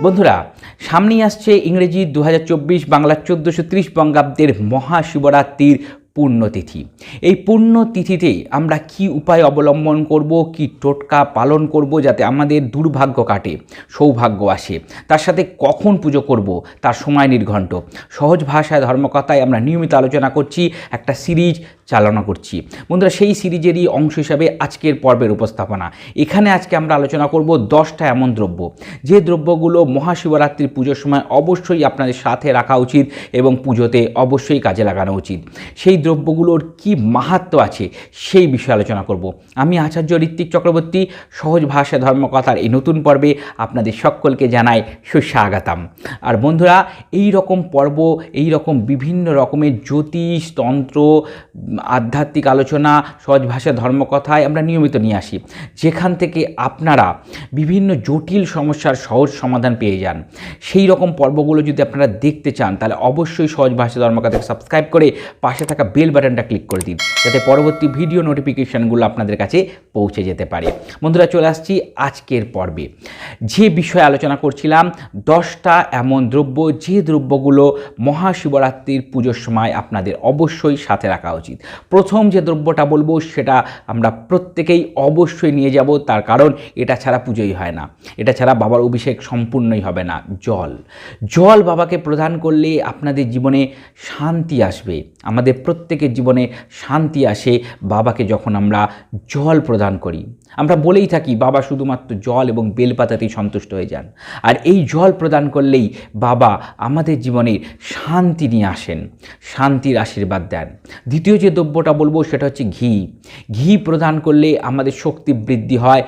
বন্ধুরা সামনেই আসছে ইংরেজি দু বাংলা চোদ্দোশো ত্রিশ বঙ্গাব্দের মহাশিবরাত্রির পুণ্যতিথি। এই পুণ্যতিথিতে আমরা কি উপায় অবলম্বন করব, কি টোটকা পালন করব যাতে আমাদের দুর্ভাগ্য কাটে, সৌভাগ্য আসে, তার সাথে কখন পুজো করব, তার সময় নির্ঘণ্ট। সহজ ভাষায়, ধর্মকথায় আমরা নিয়মিত আলোচনা করছি, একটা সিরিজ চালনা করছি। বন্ধুরা, সেই সিরিজেরই অংশ হিসাবে আজকের পর্বের উপস্থাপনা। এখানে আজকে আমরা আলোচনা করব দশটা এমন দ্রব্য। যে দ্রব্যগুলো মহাশিবরাত্রির পুজোর সময় অবশ্যই আপনাদের সাথে রাখা উচিত এবং পুজোতে অবশ্যই কাজে লাগানো উচিত। সেই দ্রব্যগুলোর কি মাহাত্ম আছে সেই বিষয়ে আলোচনা করব। আমি আচার্য ঋত্বিক চক্রবর্তী, সহজ ভাষা ধর্মকথার এই নতুন পর্বে আপনাদের সকলকে জানাই সুস্বাগতম। আর বন্ধুরা, এই রকম পর্ব, এই রকম বিভিন্ন রকমের জ্যোতিষ, তন্ত্র, আধ্যাত্মিক আলোচনা, সহজ ভাষা ধর্মকথায় আমরা নিয়মিত নিয়ে আসি। যেখান থেকে আপনারা বিভিন্ন জটিল সমস্যার সহজ সমাধান পেয়ে যান। সেই রকম পর্বগুলো যদি আপনারা দেখতে চান, তাহলে অবশ্যই সহজ ভাষা ধর্মকথাকে সাবস্ক্রাইব করে পাশে থাকা বেল বাটনটা ক্লিক করে দিন, যাতে পরবর্তী ভিডিও নোটিফিকেশানগুলো আপনাদের কাছে পৌঁছে যেতে পারে। বন্ধুরা, চলে আসছি আজকের পর্বে। যে বিষয়ে আলোচনা করছিলাম, দশটা এমন দ্রব্য, যে দ্রব্যগুলো মহাশিবরাত্রির পুজোর সময় আপনাদের অবশ্যই সাথে রাখা উচিত। প্রথম যে দ্রব্যটা বলব, সেটা আমরা প্রত্যেকেই অবশ্যই নিয়ে যাব, তার কারণ এটা ছাড়া পুজোই হয় না। এটা ছাড়া বাবার অভিষেক সম্পূর্ণই হবে না, জল। জল বাবাকে প্রদান করলে আপনাদের জীবনে শান্তি আসবে। আমাদের প্রত্যেকের জীবনে শান্তি আসে বাবাকে যখন আমরা জল প্রদান করি। আমরা বলেই থাকি, বাবা শুধুমাত্র জল এবং বেলপাতাতেই সন্তুষ্ট হয়ে যান। আর এই জল প্রদান করলেই বাবা আমাদের জীবনে শান্তি নিয়ে আসেন, শান্তির আশীর্বাদ দেন। দ্বিতীয় যে দ্রব্যটা বলব সেটা হচ্ছে ঘি। ঘি প্রদান করলে আমাদের শক্তি বৃদ্ধি হয়,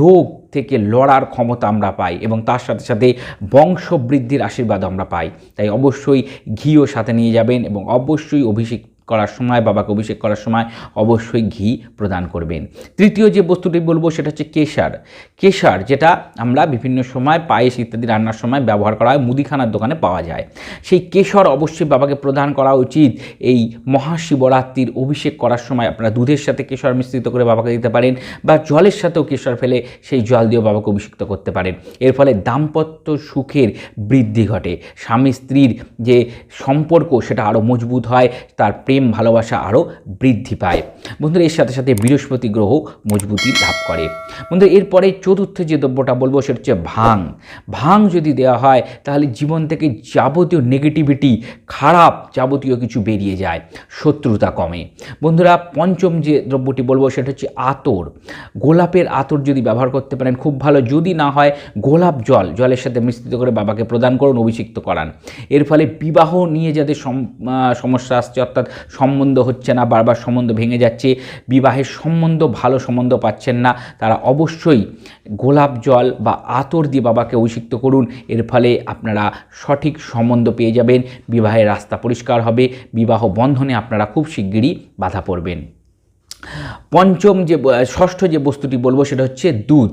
রোগ থেকে লড়ার ক্ষমতা আমরা পাই এবং তার সাথে সাথে বংশ বৃদ্ধির আশীর্বাদ আমরা পাই। তাই অবশ্যই ঘিও সাথে নিয়ে যাবেন এবং অবশ্যই অভিষেক করার সময়, বাবাকে অভিষেক করার সময় অবশ্যই ঘি প্রদান করবেন। তৃতীয় যে বস্তুটি বলব সেটা হচ্ছে কেশার। কেশার যেটা আমরা বিভিন্ন সময় পায়েস ইত্যাদি রান্নার সময় ব্যবহার করা হয়, মুদিখানার দোকানে পাওয়া যায়। সেই কেশর অবশ্যই বাবাকে প্রদান করা উচিত। এই মহাশিবরাত্রির অভিষেক করার সময় আপনারা দুধের সাথে কেশর মিশ্রিত করে বাবাকে দিতে পারেন বা জলের সাথেও কেশর ফেলে সেই জল দিয়েও বাবাকে অভিষিক্ত করতে পারেন। এর ফলে দাম্পত্য সুখের বৃদ্ধি ঘটে। স্বামী স্ত্রীর যে সম্পর্ক সেটা আরও মজবুত হয়, তার প্রেম ভালোবাসা আরও বৃদ্ধি পায়। বন্ধুরা, এর সাথে সাথে বৃহস্পতি গ্রহ মজবুতি লাভ করে। বন্ধুরা, এরপরে চতুর্থ যে দ্রব্যটা বলব, সেটা হচ্ছে ভাং ভাং যদি দেওয়া হয়, তাহলে জীবন থেকে যাবতীয় নেগেটিভিটি খারাপ যাবতীয় কিছু বেরিয়ে যায়, শত্রুতা কমে। বন্ধুরা, পঞ্চম যে দ্রব্যটি বলব, সেটা হচ্ছে আতর। গোলাপের আতর যদি ব্যবহার করতে পারেন, খুব ভালো। যদি না হয়, গোলাপ জল, জলের সাথে মিশ্রিত করে বাবাকে প্রদান করুন, অভিষিক্ত করান। এর ফলে বিবাহ নিয়ে যাদের সমস্যা আসছে, অর্থাৎ সম্বন্ধ হচ্ছে না, বারবার সম্বন্ধ ভেঙে যাচ্ছে, বিবাহের সম্বন্ধ, ভালো সম্বন্ধ পাচ্ছেন না, তারা অবশ্যই গোলাপ জল বা আতর দিয়ে বাবাকে অভিষিক্ত করুন, এর ফলে আপনারা সঠিক সম্বন্ধ পেয়ে যাবেন, বিবাহের রাস্তা পরিষ্কার হবে, বিবাহ বন্ধনে আপনারা খুব শিগগিরই বাধা পড়বেন। পঞ্চম যে ষষ্ঠ যে বস্তুটি বলব সেটা হচ্ছে দুধ।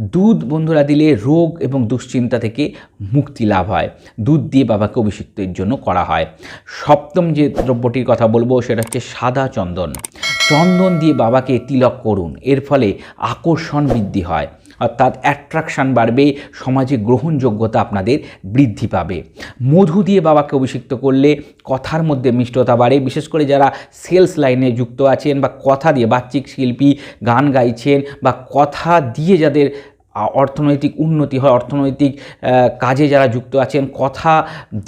দুধ বন্ধুরা দিলে রোগ এবং দুশ্চিন্তা থেকে মুক্তি লাভ হয়। দুধ দিয়ে বাবাকে অভিষিক্তের জন্য করা হয়। সপ্তম যে দ্রব্যটির কথা বলব সেটা হচ্ছে সাদা চন্দন। চন্দন দিয়ে বাবাকে তিলক করুন। এর ফলে আকর্ষণ বৃদ্ধি হয়। অর্থাৎ অ্যাট্রাকশান বাড়বে সমাজে গ্রহণযোগ্যতা আপনাদের বৃদ্ধি পাবে। মধু দিয়ে বাবাকে অভিষিক্ত করলে কথার মধ্যে মিষ্টতা বাড়ে। বিশেষ করে যারা সেলস লাইনে যুক্ত আছেন বা কথা দিয়ে বাচ্চিক শিল্পী, গান গাইছেন বা কথা দিয়ে যাদের অর্থনৈতিক উন্নতি হয়, অর্থনৈতিক কাজে যারা যুক্ত আছেন, কথা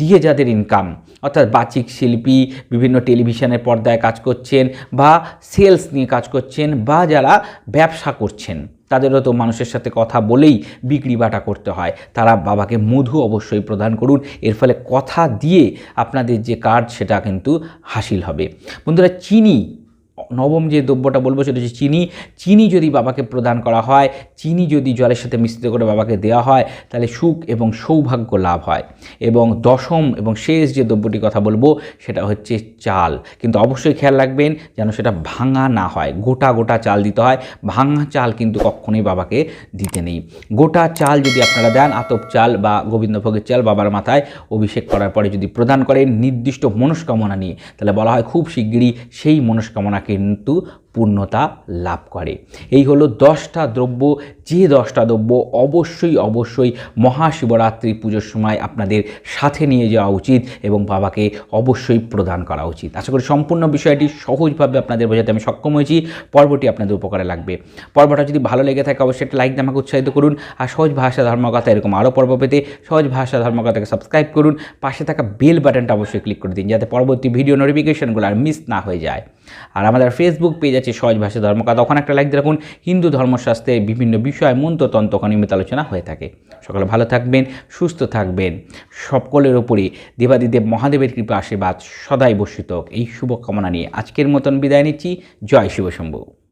দিয়ে যাদের ইনকাম অর্থাৎ বাচিক শিল্পী, বিভিন্ন টেলিভিশনের পর্দায় কাজ করছেন বা সেলস নিয়ে কাজ করছেন বা যারা ব্যবসা করছেন। তাদেরও তো মানুষের সাথে কথা বলেই বিক্রি বাটা করতে হয়। তারা বাবাকে মধু অবশ্যই প্রদান করুন। এর ফলে কথা দিয়ে আপনাদের যে কার্ড সেটা কিন্তু হাসিল হবে। বন্ধুরা, চিনি নবম যে দ্রব্যটা বলব সেটা হচ্ছে চিনি। চিনি যদি বাবাকে প্রদান করা হয়, চিনি যদি জলের সাথে মিশ্রিত করে বাবাকে দেওয়া হয়, তাহলে সুখ এবং সৌভাগ্য লাভ হয়। এবং দশম এবং শেষ যে দ্রব্যটির কথা বলব, সেটা হচ্ছে চাল। কিন্তু অবশ্যই খেয়াল রাখবেন যেন সেটা ভাঙা না হয়, গোটা গোটা চাল দিতে হয়। ভাঙা চাল কিন্তু কখনোই বাবাকে দিতে নেই। গোটা চাল যদি আপনারা দেন, আতপ চাল বা গোবিন্দভোগের চাল বাবার মাথায় অভিষেক করার পরে যদি প্রদান করেন, নির্দিষ্ট মনস্কামনা নিয়ে, তাহলে বলা হয় খুব শিগগিরই সেই মনস্কামনাকে কিন্তু পূর্ণতা লাভ করে। এই হলো দশটা দ্রব্য। যে দশটা দ্রব্য অবশ্যই অবশ্যই মহাশিবরাত্রি পুজোর সময় আপনাদের সাথে নিয়ে যাওয়া উচিত এবং বাবাকে অবশ্যই প্রদান করা উচিত। আশা করি সম্পূর্ণ বিষয়টি সহজভাবে আপনাদের বোঝাতে আমি সক্ষম হয়েছি। পর্বটি আপনাদের উপকারে লাগবে। পর্বটা যদি ভালো লেগে থাকে, অবশ্যই একটা লাইক দিয়ে আমাকে উৎসাহিত করুন আর সহজ ভাষা ধর্মকথা এরকম আরও পর্ব পেতে সহজ ভাষা ধর্মকথাকে সাবস্ক্রাইব করুন। পাশে থাকা বেল বাটনটা অবশ্যই ক্লিক করে দিন যাতে পরবর্তী ভিডিও নোটিফিকেশনগুলো আর মিস না হয়ে যায়। আর আমাদের ফেসবুক পেজ আছে সহজ ভাষা ধর্মকথা ওখানে একটা লাইক দিয়ে রাখুন, হিন্দু ধর্মশাস্ত্রে বিভিন্ন বিষয় মন্ত্রতন্ত্র নিয়মিত আলোচনা হয়ে থাকে। সকলে ভালো থাকবেন, সুস্থ থাকবেন। সকলের ওপরে দেবাদিদেব মহাদেবের কৃপা, আশীর্বাদ সদাই বর্ষিত। এই শুভকামনা নিয়ে আজকের মতন বিদায় নিচ্ছি। জয় শিবশম্ভু।